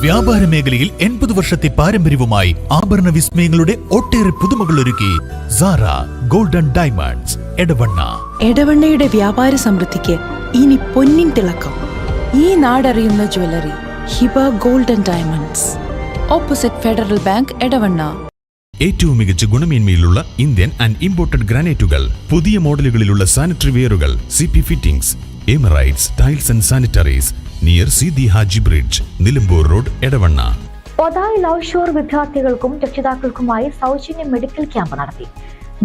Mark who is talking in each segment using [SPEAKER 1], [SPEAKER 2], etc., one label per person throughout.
[SPEAKER 1] വ്യാപാര മേഖലയിൽ എൺപത് വർഷത്തെ പാരമ്പര്യവുമായി ആഭരണ വിസ്മയങ്ങളുടെ ഒട്ടേറെ പുതുമകൾ ഒരുക്കി. Sara golden diamonds Edavanna.
[SPEAKER 2] എടവണ്ണയുടെ വ്യാപാര സമൃദ്ധിക്ക് ഇനി പൊന്നിൻ തിളക്കം. ഈ നാടറിയുന്ന jewellery Hiba golden diamonds. Opposite federal bank Edavanna.
[SPEAKER 1] ഏറ്റവും മികച്ച ഗുണമേന്മയിലുള്ള ഇന്ത്യൻ ആൻഡ് ഇമ്പോർട്ടഡ് ഗ്രാനൈറ്റുകൾ പുതിയ മോഡലുകളിലുള്ള sanitary വെയറുകൾ C P fittings Emirates tiles and sanitaries near Seethi Haji bridge Nilambur road Edavanna.
[SPEAKER 3] Othayi love shore വിദ്യാർത്ഥികൾക്കും രക്ഷിതാക്കൾക്കുമായി സൗജന്യ മെഡിക്കൽ ക്യാമ്പ് നടത്തി.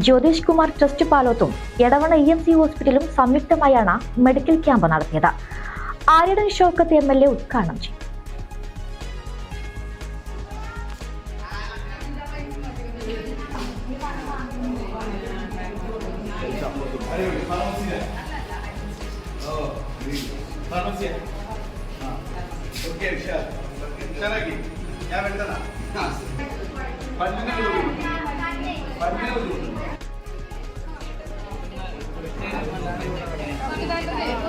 [SPEAKER 3] ജ്യോതിഷ് കുമാർ ട്രസ്റ്റ് പാലോത്തും എടവണ ഇ എം സി ഹോസ്പിറ്റലും സംയുക്തമായാണ് മെഡിക്കൽ ക്യാമ്പ് നടത്തിയത്. Aryadan Shoukath M L A ഉദ്ഘാടനം ചെയ്തു.
[SPEAKER 4] अरे फार्मसी है ओ फार्मसी है हाँ
[SPEAKER 5] ओके रिशा ಚೆನ್ನಾಗಿ ಯಾವ ಹೇಳ್ತಾನ ಪಡ್ಮನೆ ಪಡ್ಮನೆ ಪಡ್ಮನೆ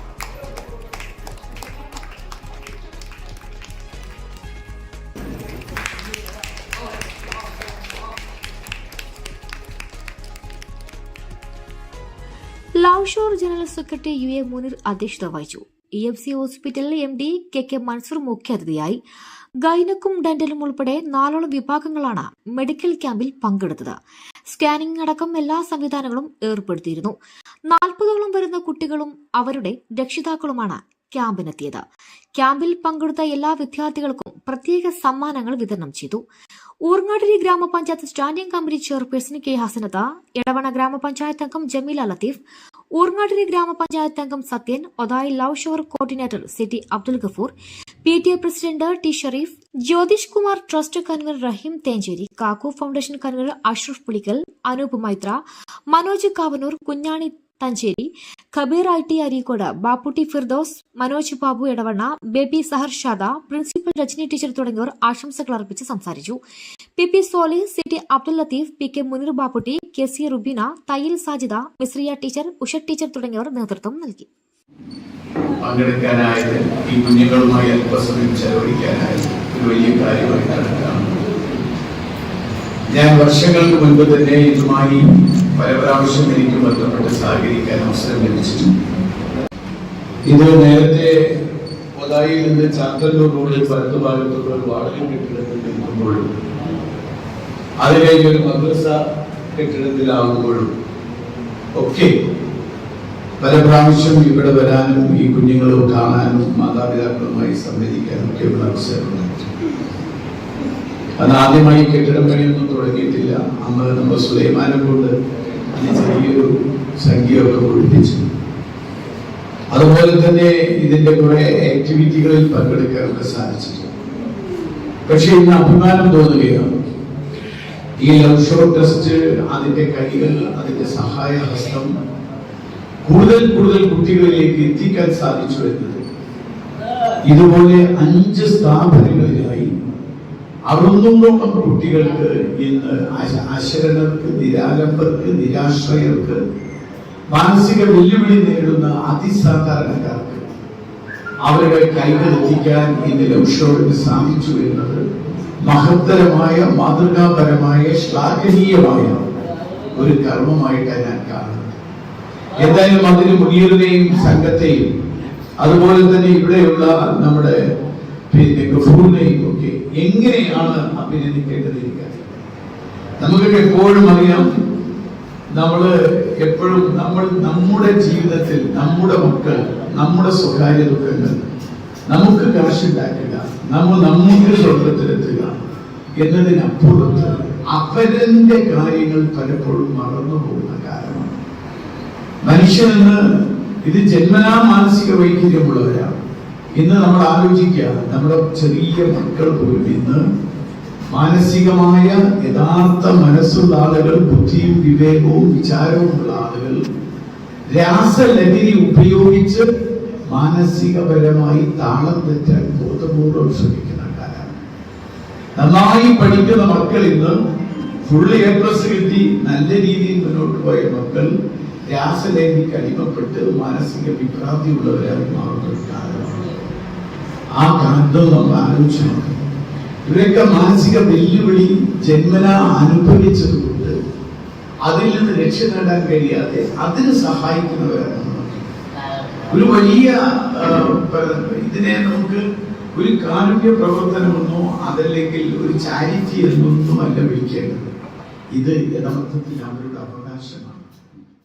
[SPEAKER 5] shore general secretary U A Muneer അധ്യക്ഷത വഹിച്ചു. ഇ എഫ് സി ഹോസ്പിറ്റലിൽ M D K K Mansoor മുഖ്യാതിഥിയായി. ഗൈനക്കും ഡെന്റലും ഉൾപ്പെടെ നാലോളം വിഭാഗങ്ങളാണ് മെഡിക്കൽ ക്യാമ്പിൽ പങ്കെടുത്തത്. സ്കാനിംഗ് അടക്കം എല്ലാ സംവിധാനങ്ങളും ഏർപ്പെടുത്തിയിരുന്നു. നാൽപ്പതോളം വരുന്ന കുട്ടികളും അവരുടെ രക്ഷിതാക്കളുമാണ് ക്യാമ്പിനെത്തിയത്. ക്യാമ്പിൽ പങ്കെടുത്ത എല്ലാ വിദ്യാർത്ഥികൾക്കും പ്രത്യേക സമ്മാനങ്ങൾ വിതരണം ചെയ്തു. ഊർങ്ങാട്ടിരി ഗ്രാമപഞ്ചായത്ത് standing committee chairperson K Hasanath Edavanna ഗ്രാമപഞ്ചായത്ത് അംഗം ജമീല ലത്തീഫ് ഊർങ്ങാട്ടിരി ഗ്രാമപഞ്ചായത്ത് അംഗം Sathyan Othayi love shore coordinator CT Abdul Gafoor P T A president T Shareef Jyothish Kumar trust convener Raheem Thencheri Kakku foundation convener Ashraf Pulikkal Anoop Maithra Manoj Kavanoor Kunhani Thancheri Kabeer I T Areekode Bapputty Firdous Manoj Babu Edavanna Baby Saharshada principal Rajani teacher തുടങ്ങിയവർ ആശംസകൾ അർപ്പിച്ച് സംസാരിച്ചു. P P Soli C T Abdul Latheef P K Muneer Bapputty K C Rubeena Thayyil Sajida Misriya teacher Usha teacher തുടങ്ങിയവർ നേതൃത്വം നൽകി.
[SPEAKER 6] ഈ ഒരു വലിയ ഞാൻ വർഷങ്ങൾക്ക് മുൻപ് തന്നെ ഇതുമായി പല പ്രാവശ്യം എനിക്ക് ബന്ധപ്പെട്ട് സഹകരിക്കാൻ അവസരം ലഭിച്ചിട്ടുണ്ട്. ഇത് നേരത്തെ പൊതായിൽ നിന്ന് ചാത്തന്നൂർ റോഡിൽ വലതു ഭാഗത്തുള്ള ഒരു വാടക കെട്ടിടത്തിൽ നിൽക്കുമ്പോഴും അത് കഴിഞ്ഞ് ഒരു മദ്രസ കെട്ടിടത്തിലാകുമ്പോഴും ഒക്കെ പല പ്രാവശ്യം ഇവിടെ വരാനും ഈ കുഞ്ഞുങ്ങളെ കാണാനും മാതാപിതാക്കളുമായി സംവദിക്കാനും ഒക്കെയുള്ള അവസരം അന്ന് ആദ്യമായി കെട്ടിടം പണിയൊന്നും തുടങ്ങിയിട്ടില്ല. അന്ന് നമ്മൾ സുലൈമാനെ കൊണ്ട് ചെറിയൊരു സംഖ്യയൊക്കെ അതുപോലെ തന്നെ ഇതിന്റെ കുറെ ആക്ടിവിറ്റികളിൽ പങ്കെടുക്കാനൊക്കെ സാധിച്ചിട്ടുണ്ട്. പക്ഷെ ഇന്ന് അഭിമാനം തോന്നുകയാണ്. ഈ ലവ് ഷോ ടെസ്റ്റ് അതിന്റെ കൈകൾ അതിന്റെ സഹായ ഹസ്തം കൂടുതൽ കൂടുതൽ കുട്ടികളിലേക്ക് എത്തിക്കാൻ സാധിച്ചു എന്നത് ഇതുപോലെ അഞ്ച് സ്ഥാപനങ്ങളിലായി അറുന്നൂറോളം കുട്ടികൾക്ക് ഇന്ന് അശരണർക്ക് നിരാലംബർക്ക് നിരാശ്രയർക്ക് മാനസിക വെല്ലുവിളി നേരിടുന്ന അതിസാധാരണക്കാർക്ക് അവരുടെ കൈകെത്തിക്കാൻ ഇന്ന് ലക്ഷ്യോടിന് സാധിച്ചു എന്നത് മഹത്തരമായ മാതൃകാപരമായ ശ്ലാഘനീയമായ ഒരു കർമ്മമായിട്ടാണ് ഞാൻ കാണുന്നത്. എന്തായാലും അതിന് മുനീറിനെയും സംഘത്തെയും അതുപോലെ തന്നെ ഇവിടെയുള്ള നമ്മുടെ പിന്നെ ഗഫൂറിനെയും എങ്ങനെയാണ് അഭിനന്ദിക്കേണ്ടതിരിക്കുക നമുക്കൊക്കെ എപ്പോഴും അറിയാം നമ്മൾ എപ്പോഴും നമ്മൾ നമ്മുടെ ജീവിതത്തിൽ നമ്മുടെ മക്കൾ നമ്മുടെ സ്വകാര്യ ദുഃഖങ്ങൾ നമുക്ക് കാശുണ്ടാക്കുക നമ്മൾ നമുക്ക് സ്വർഗത്തിലെത്തുക എന്നതിനപ്പുറത്ത് അവരന്റെ കാര്യങ്ങൾ പലപ്പോഴും മറന്നു പോകുന്ന കാലമാണ്. മനുഷ്യനെന്ന് ഇത് ജന്മനാ മാനസിക വൈകല്യമുള്ളവരാണ്. ഇന്ന് നമ്മൾ ആലോചിക്കുക നമ്മുടെ ചെറിയ മക്കൾ പോലും ഇന്ന് മാനസികമായ യഥാർത്ഥ മനസ്സുള്ള ആളുകൾ ബുദ്ധിയും വിവേകവും വിചാരവും ഉള്ള ആളുകൾ രാസലഹരി ഉപയോഗിച്ച് മാനസികപരമായി താളം തെറ്റാൻ ബോധപൂർവം ശ്രമിക്കുന്ന കാലമാണ് നന്നായി പഠിക്കുന്ന മക്കൾ ഇന്ന് ഫുൾ എ പ്ലസ് കിട്ടി നല്ല രീതിയിൽ മുന്നോട്ട് പോയ മക്കൾ രാസലഹരിക്ക് അടിമപ്പെട്ട് മാനസിക വിഭ്രാന്തിയുള്ളവരായി മാറുന്ന ഒരു കാലമാണ് ആ കാലത്ത് നമ്മൾ ആലോചിച്ചു ഇവരൊക്കെ മാനസിക വെല്ലുവിളി ജന്മന അനുഭവിച്ചതുകൊണ്ട് അതിൽ നിന്ന് രക്ഷ നേടാൻ കഴിയാതെ അതിന് സഹായിക്കുന്നവരാണ് ഒരു വലിയ ഇതിനെ നമുക്ക് ഒരു കാരുണ്യ പ്രവർത്തനമെന്നോ അതല്ലെങ്കിൽ ഒരു ചാരിറ്റി എന്നൊന്നുമല്ല വിളിക്കേണ്ടത്. ഇത് യഥാർത്ഥത്തിൽ അവരുടെ അവകാശമാണ്